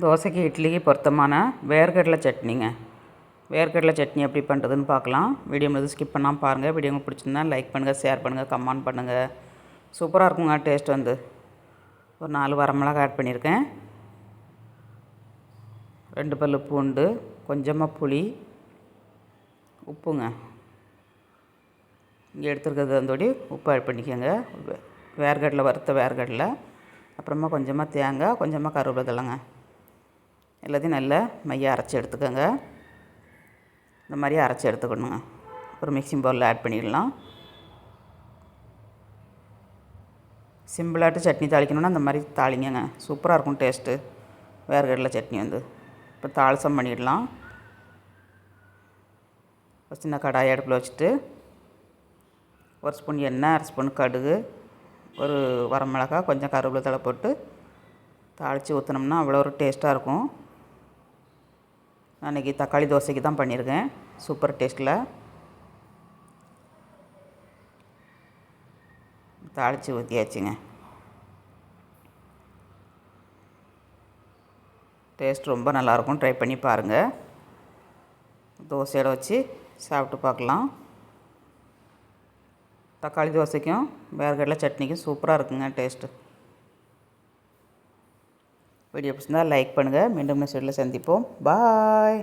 தோசைக்கு இட்லிக்கு பொருத்தமான வேர்க்கடலை சட்னிங்க. வேர்க்கடலை சட்னி எப்படி பண்ணுறதுன்னு பார்க்கலாம். வீடியோ முழுது ஸ்கிப் பண்ணாமல் பாருங்கள் வீடியோ உங்களுக்கு பிடிச்சிருந்தா லைக் பண்ணுங்கள் ஷேர் பண்ணுங்கள் கமெண்ட் பண்ணுங்கள் சூப்பராக இருக்குங்க டேஸ்ட் வந்து. ஒரு நாலு வரமிளகா ஆட் பண்ணியிருக்கேன். ரெண்டு பல்லு பூண்டு கொஞ்சமாக புளி உப்புங்க. இங்கே எடுத்துருக்கிறது வந்தோடி உப்பு ஆட் பண்ணிக்கோங்க. வே- வேர்க்கடலை வறுத்த வேர்க்கடலை அப்புறமா கொஞ்சமாக தேங்காய் கொஞ்சமாக கருவேப்பிலை எல்லாத்தையும் நல்லா மையாக அரைச்சி எடுத்துக்கோங்க. இந்த மாதிரி அரைச்சி எடுத்துக்கணுங்க ஒரு மிக்சிங் பவுலில் ஆட் பண்ணிடலாம். சிம்பிளாகிட்டு சட்னி தாளிக்கணுன்னா அந்த மாதிரி தாளிங்கங்க. சூப்பராக இருக்கும் டேஸ்ட்டு வேர்க்கடலை சட்னி வந்து. இப்போ தாளசம் பண்ணிடலாம். ஒரு சின்ன கடாயை அடுப்பில் வச்சுட்டு ஒரு ஸ்பூன் எண்ணெய் அரை ஸ்பூன் கடுகு ஒரு வரமிளகா கொஞ்சம் கருவேப்பிலை தலை போட்டு தாளித்து ஊற்றினோம்னா அவ்வளோ ஒரு டேஸ்ட்டாக இருக்கும். அன்றைக்கி தக்காளி தோசைக்கு தான் பண்ணியிருக்கேன். சூப்பர் டேஸ்ட்டில் தாளித்து ஊற்றியாச்சுங்க டேஸ்ட் ரொம்ப நல்லாயிருக்கும். ட்ரை பண்ணி பாருங்கள் தோசையோட வச்சு சாப்பிட்டு பார்க்கலாம். தக்காளி தோசைக்கும் வேர்க்கடலை சட்னிக்கும் சூப்பராக இருக்குங்க டேஸ்ட்டு. வீடியோ பிடிச்சிருந்தால் லைக் பண்ணுங்கள் மீண்டும் நெக்ஸ்ட் வீடியோவில் சந்திப்போம். பாய்